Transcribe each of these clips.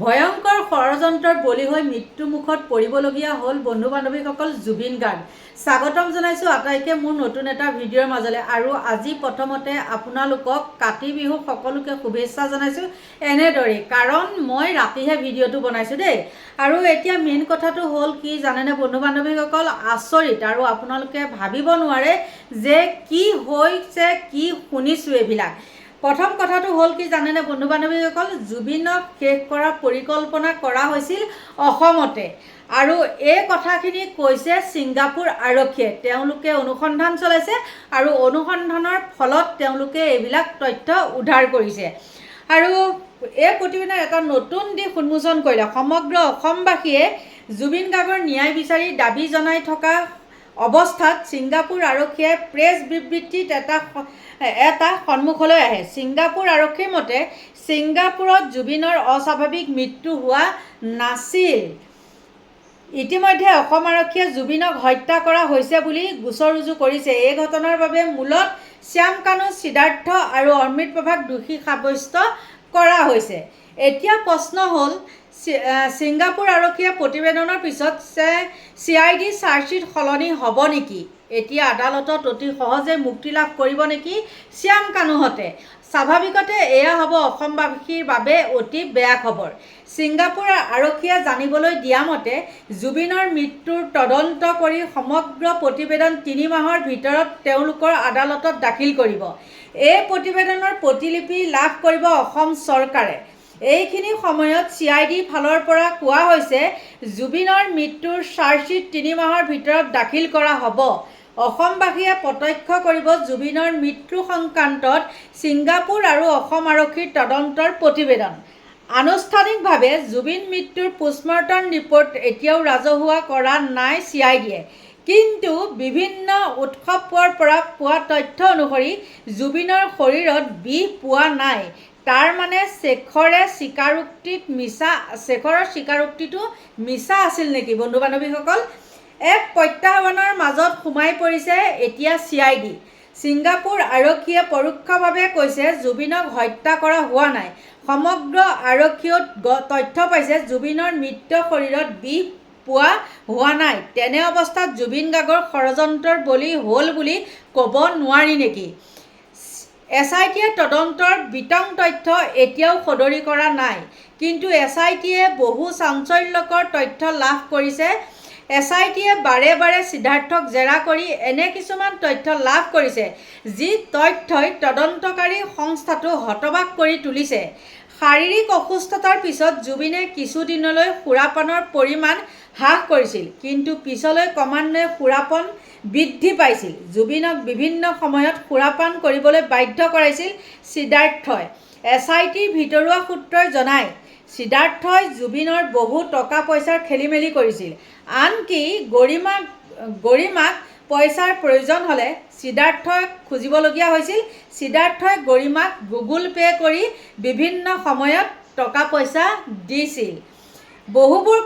ভয়ংকৰ ষড়যন্ত্ৰৰ বলি হৈ মৃত্যুমুখত পৰিবলগীয়া হ'ল বন্ধু বান্ধৱীসকল জুবিন গাৰ্গ। স্বাগতম জনাইছোঁ আটাইকে মোৰ নতুন এটা ভিডিঅ'ৰ মাজলৈ আৰু আজি প্ৰথমতে আপোনালোকক কাতি বিহু সকলোকে শুভেচ্ছা জনাইছোঁ এনেদৰেই কাৰণ মই ৰাতিহে ভিডিঅ'টো বনাইছোঁ দেই। আৰু এতিয়া মেইন কথাটো হ'ল কি জানেনে বন্ধু বান্ধৱীসকল আচৰিত আৰু আপোনালোকে ভাবিব নোৱাৰে যে কি হৈছে কি শুনিছোঁ এইবিলাক। প্ৰথম কথাটো হ'ল কি জানেনে বন্ধু বান্ধৱীসকল জুবিনক শেষ কৰাৰ পৰিকল্পনা কৰা হৈছিল অসমতে। আৰু এই কথাখিনি কৈছে ছিংগাপুৰ আৰক্ষীয়ে। তেওঁলোকে অনুসন্ধান চলাইছে আৰু অনুসন্ধানৰ ফলত তেওঁলোকে এইবিলাক তথ্য উদ্ধাৰ কৰিছে। আৰু এই প্ৰতিবেদন এটা নতুন দিশ উন্মোচন কৰিলে। সমগ্ৰ অসমবাসীয়ে জুবিন গাৰ্গৰ ন্যায় বিচাৰি দাবী জনাই থকা অৱস্থাত ছিংগাপুৰ আৰক্ষীয়ে প্ৰেছ বিবৃতিত এটা এটা সন্মুখলৈ আহে। ছিংগাপুৰ আৰক্ষীৰ মতে ছিংগাপুৰত জুবিনৰ অস্বাভাৱিক মৃত্যু হোৱা নাছিল। ইতিমধ্যে অসম আৰক্ষীয়ে জুবিনক হত্যা কৰা হৈছে বুলি গোচৰ ৰুজু কৰিছে। এই ঘটনাৰ বাবে মূলত শ্যাম কানু সিদ্ধাৰ্থ আৰু অমৃত প্ৰভাক দোষী সাব্যস্ত কৰা হৈছে। এতিয়া প্ৰশ্ন হ'ল ছিংগাপুৰ আৰক্ষীয়ে প্ৰতিবেদনৰ পিছত চি আই ডি চাৰ্জশ্বীট সলনি হ'ব নেকি? এতিয়া আদালতত অতি সহজে মুক্তি লাভ কৰিব নেকি? শ্যাম কানুহঁতে। স্বাভাৱিকতে এয়া হ'ব অসমবাসীৰ বাবে অতি বেয়া খবৰ। ছিংগাপুৰ আৰক্ষীয়ে জানিবলৈ দিয়া মতে জুবিনৰ মৃত্যুৰ তদন্ত কৰি সমগ্ৰ প্ৰতিবেদন তিনি মাহৰ ভিতৰত তেওঁলোকৰ আদালতত দাখিল কৰিব। এই প্ৰতিবেদনৰ প্ৰতিলিপি লাভ কৰিব অসম চৰকাৰে। এইখিনি সময়ত চি আই ডিৰ ফালৰ পৰা কোৱা হৈছে জুবিনৰ মৃত্যুৰ চাৰ্জশ্বীট তিনি মাহৰ ভিতৰত দাখিল কৰা হ'ব। অসমবাসীয়ে প্ৰত্যক্ষ কৰিব জুবিনৰ মৃত্যু সংক্ৰান্তত ছিংগাপুৰ আৰু অসম আৰক্ষীৰ তদন্তৰ প্ৰতিবেদন। আনুষ্ঠানিকভাৱে জুবিন মৃত্যুৰ পোষ্টমৰ্টম ৰিপৰ্ট এতিয়াও ৰাজহুৱা কৰা নাই চি আই ডিয়ে কিন্তু বিভিন্ন উৎসৱৰ পৰা পোৱা তথ্য অনুসৰি জুবিনৰ শৰীৰত বিষ পোৱা নাই। তাৰ মানে শেখৰে স্বীকাৰোক্তিত মিছা শেখৰৰ স্বীকাৰোক্তিটো মিছা আছিল নেকি? বন্ধু বান্ধৱীসকল এক প্ৰত্যাহ্বানৰ মাজত সোমাই পৰিছে এতিয়া চি আই ডি। ছিংগাপুৰ আৰক্ষীয়ে পৰোক্ষভাৱে কৈছে জুবিনক হত্যা কৰা হোৱা নাই। সমগ্ৰ আৰক্ষীয়েও গ- তথ্য পাইছে জুবিনৰ মৃত শৰীৰত বিষ পোৱা হোৱা নাই। তেনে অৱস্থাত জুবিন গাৰ্গৰ ষড়যন্ত্ৰৰ বলি হ'ল বুলি ক'ব নোৱাৰি নেকি? এছ আই টিয়ে তদন্তৰ বিতং তথ্য এতিয়াও সদৰি কৰা নাই। কিন্তু এছ আই টিয়ে বহু চাঞ্চল্যকৰ তথ্য লাভ কৰিছে। এছ আই টিয়ে বাৰে বাৰে সিদ্ধাৰ্থক জেৰা কৰি এনে কিছুমান তথ্য লাভ কৰিছে যি তথ্যই তদন্তকাৰী সংস্থাটো হতবাক কৰি তুলিছে। শাৰীৰিক অসুস্থতাৰ পিছত জুবিনে কিছুদিনলৈ সুৰাপানৰ পৰিমাণ হ্ৰাস কৰিছিল কিন্তু পিছলৈ ক্ৰমান্বয়ে সুৰাপান বৃদ্ধি পাইছিল। জুবিনক বিভিন্ন সময়ত সুৰাপান কৰিবলৈ বাধ্য কৰাইছিল সিদ্ধাৰ্থই। এছ আই টিৰ ভিতৰুৱা সূত্ৰই জনায় সিদ্ধাৰ্থই জুবিনৰ বহু টকা পইচাৰ খেলি মেলি কৰিছিল। আনকি গৰিমাক গৰিমাক পইচাৰ প্ৰয়োজন হ'লে সিদ্ধাৰ্থক খুজিবলগীয়া হৈছিল। সিদ্ধাৰ্থই গৰিমাক গুগল পে' কৰি বিভিন্ন সময়ত টকা পইচা দিছিল। বহুবোৰ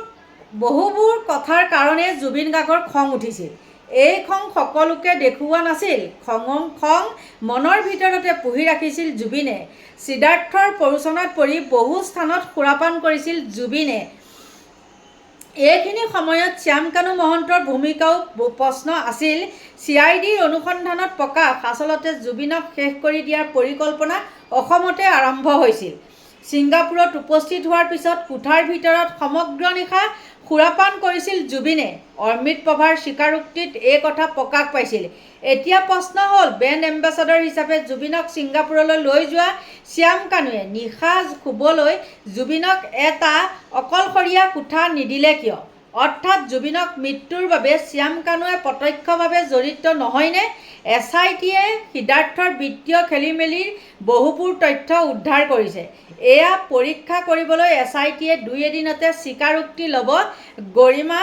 বহুবোৰ কথাৰ কাৰণে জুবিন গাৰ্গৰ খং উঠিছিল। এই খং সকলোকে দেখুওৱা নাছিল। খং খং মনৰ ভিতৰতে পুহি ৰাখিছিল জুবিনে। সিদ্ধাৰ্থৰ প্ৰৰোচনাত পৰি বহু স্থানত সুৰাপান কৰিছিল জুবিনে। এইখিনি সময়ত শ্যাম কানু মহন্তৰ ভূমিকাও প্ৰশ্ন আছিল। চি আই ডিৰ অনুসন্ধানত প্ৰকাশ আচলতে জুবিনক শেষ কৰি দিয়াৰ পৰিকল্পনা অসমতে আৰম্ভ হৈছিল। ছিংগাপুৰত উপস্থিত হোৱাৰ পিছত কোঠাৰ ভিতৰত সমগ্ৰ নিশা সুৰাপান কৰিছিল জুবিনে। অমৃত প্ৰভাৰ স্বীকাৰোক্তিত এই কথা প্ৰকাশ পাইছিল। এতিয়া প্ৰশ্ন হ'ল ব্ৰেণ্ড এম্বেচাডৰ হিচাপে জুবিনক ছিংগাপুৰলৈ লৈ যোৱা শ্যাম কানুৱে নিশা শুবলৈ জুবিনক এটা অকলশৰীয়া কোঠা নিদিলে কিয়? অৰ্থাৎ জুবিনক মৃত্যুৰ বাবে শ্যাম কানুৱে প্ৰত্যক্ষভাৱে জড়িত নহয়নে? এছ আই টিয়ে সিদ্ধাৰ্থৰ বিত্তীয় খেলি মেলিৰ বহুবোৰ তথ্য উদ্ধাৰ কৰিছে। এয়া পৰীক্ষা কৰিবলৈ এছ আই টিয়ে দুই এদিনতে স্বীকাৰোক্তি ল'ব গৰিমা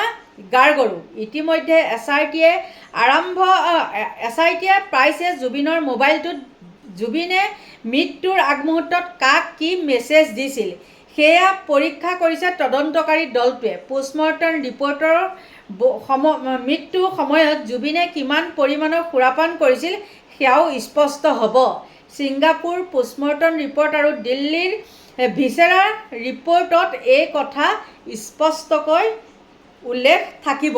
গাৰ্গৰো। ইতিমধ্যে এছ আই টিয়ে আৰম্ভ এছ আই টিয়ে পাইছে জুবিনৰ মোবাইলটোত, জুবিনে মৃত্যুৰ আগমুহূৰ্তত কাক কি মেছেজ দিছিল? সেয়া পৰীক্ষা কৰিছে তদন্তকাৰী দলটোৱে। পোষ্টমৰ্টম ৰিপৰ্টৰ সম মৃত্যুৰ সময়ত জুবিনে কিমান পৰিমাণৰ সুৰাপান কৰিছিল সেয়াও স্পষ্ট হ'ব। ছিংগাপুৰ পোষ্টমৰ্টম ৰিপৰ্ট আৰু দিল্লীৰ ভিচেৰাৰ ৰিপৰ্টত এই কথা স্পষ্টকৈ উল্লেখ থাকিব।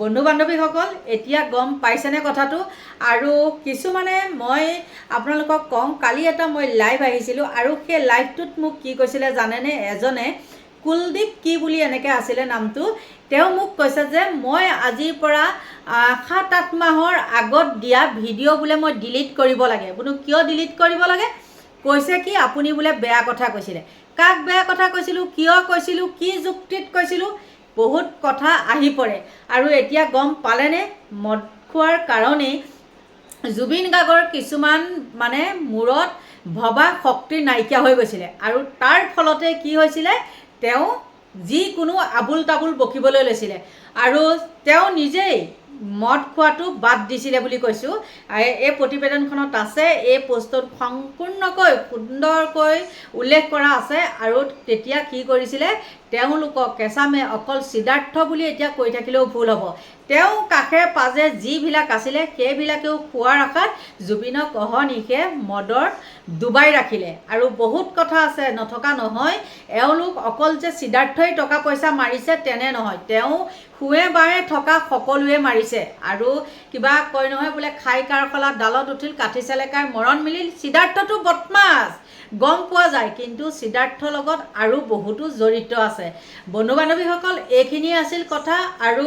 বন্ধু বান্ধৱীসকল এতিয়া গম পাইছেনে কথাটো? আৰু কিছুমানে মই আপোনালোকক কওঁ কালি এটা মই লাইভ আহিছিলোঁ আৰু সেই লাইভটোত মোক কি কৈছিলে জানেনে? এজনে কুলদীপ কি বুলি এনেকৈ আছিলে নামটো? তেওঁ মোক কৈছে যে মই আজিৰ পৰা সাত আঠ মাহৰ আগত দিয়া ভিডিঅ' বোলে মই ডিলিট কৰিব লাগে। বোলো কিয় ডিলিট কৰিব লাগে? কৈছে কি আপুনি বোলে বেয়া কথা কৈছিলে। কাক বেয়া কথা কৈছিলোঁ? কিয় কৈছিলোঁ? কি যুক্তিত কৈছিলোঁ? বহুত কথা আহি পৰে। আৰু এতিয়া গম পালেনে? মদ খোৱাৰ কাৰণেই জুবিন গাৰ্গৰ কিছুমান মানে মূৰত ভবা শক্তি নাইকিয়া হৈ গৈছিলে। আৰু তাৰ ফলতে কি হৈছিলে? তেওঁ যিকোনো আবুল তাবুল বকিবলৈ লৈছিলে। আৰু তেওঁ নিজেই মদ খোৱাটো বাদ দিছিলে বুলি কৈছোঁ। এই প্ৰতিবেদনখনত আছে, এই পোষ্টত সম্পূৰ্ণকৈ সুন্দৰকৈ উল্লেখ কৰা আছে। আৰু তেতিয়া কি কৰিছিলে? তেওঁলোকক কেঁচামে অকল সিদ্ধাৰ্থ বুলি এতিয়া কৈ থাকিলেও ভুল হ'ব। তেওঁ কাষে পাজে যিবিলাক আছিলে সেইবিলাকেও খোৱাৰ আশাত জুবিনক অহৰ্নিশে মদৰ ডুবাই ৰাখিলে। আৰু বহুত কথা আছে নথকা নহয় এওঁলোক অকল যে সিদ্ধাৰ্থই টকা পইচা মাৰিছে তেনে নহয় তেওঁ শুৱে বাৱে থকা সকলোৱে মাৰিছে। আৰু কিবা কয় নহয় বোলে খাই কাৰশালাত ডালত উঠিল কাঠি চেলেকাই মৰণ মিলিল সিদ্ধাৰ্থটো বদমাছ। গম পোৱা যায় কিন্তু সিদ্ধাৰ্থৰ লগত আৰু বহুতো জড়িত আছে। বন্ধু বান্ধৱীসকল এইখিনিয়ে আছিল কথা আৰু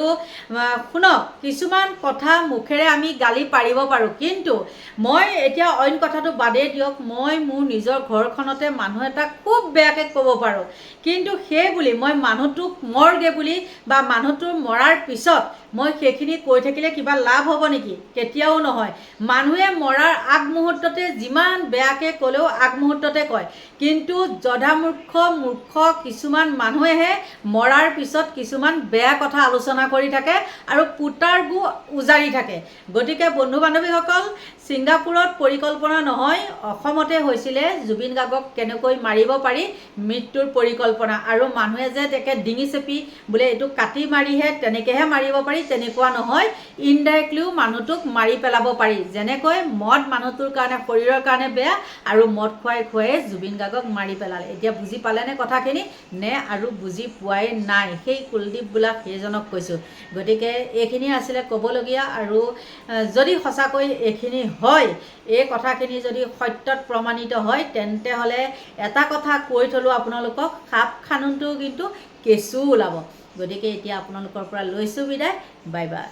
শুনক কিছুমান কথা মুখেৰে আমি গালি পাৰিব পাৰোঁ। কিন্তু মই এতিয়া অইন কথাটো বাদেই দিয়ক মই মোৰ নিজৰ ঘৰখনতে মানুহ এটাক খুব বেয়াকৈ ক'ব পাৰোঁ। কিন্তু সেই বুলি মই মানুহটোক মৰগে বুলি বা মানুহটোৰ মৰাৰ পিছত মই সেইখিনি কৈ থাকিলে কিবা লাভ হ'ব নেকি? কেতিয়াও নহয়। মানুহে মৰাৰ আগমুহূৰ্ততে যিমান বেয়াকৈ ক'লেও আগমুহূৰ্ততে কয়। কিন্তু জধামূৰ্খ মূৰ্খ কিছুমান মানুহেহে মৰাৰ পিছত কিছুমান বেয়া কথা আলোচনা কৰি থাকে আৰু পুতাৰ গু উজাৰি থাকে। গতিকে বন্ধু বান্ধৱীসকল ছিংগাপুৰত পৰিকল্পনা নহয় অসমতে হৈছিলে জুবিন গাৰ্গক কেনেকৈ মাৰিব পাৰি মৃত্যুৰ পৰিকল্পনা। আৰু মানুহে যে তেকে ডিঙি চেপি বোলে এইটো কাটি মাৰিহে তেনেকৈহে মাৰিব পাৰি তেনেকুৱা নহয়। ইনডাইৰেক্টলিও মানুহটোক মাৰি পেলাব পাৰি। যেনেকৈ মদ মানুহটোৰ কাৰণে শৰীৰৰ কাৰণে বেয়া আৰু মদ খুৱাই খুৱাই জুবিন গাৰ্গক মাৰি পেলালে। এতিয়া বুজি পালেনে কথাখিনি? নে আৰু বুজি পোৱাই নাই। সেই কুলদীপ বোলা সেইজনক কৈছোঁ। গতিকে এইখিনি আছিলে ক'বলগীয়া আৰু যদি সঁচাকৈ এইখিনি হয় এই কথাখিনি যদি সত্যত প্ৰমাণিত হয় তেন্তে হ'লে এটা কথা কৈ থলোঁ আপোনালোকক সাপ খানোনটো কিন্তু কেঁচু ওলাব। গতিকে এতিয়া আপোনালোকৰ পৰা লৈছোঁ বিদায়। Bye bye.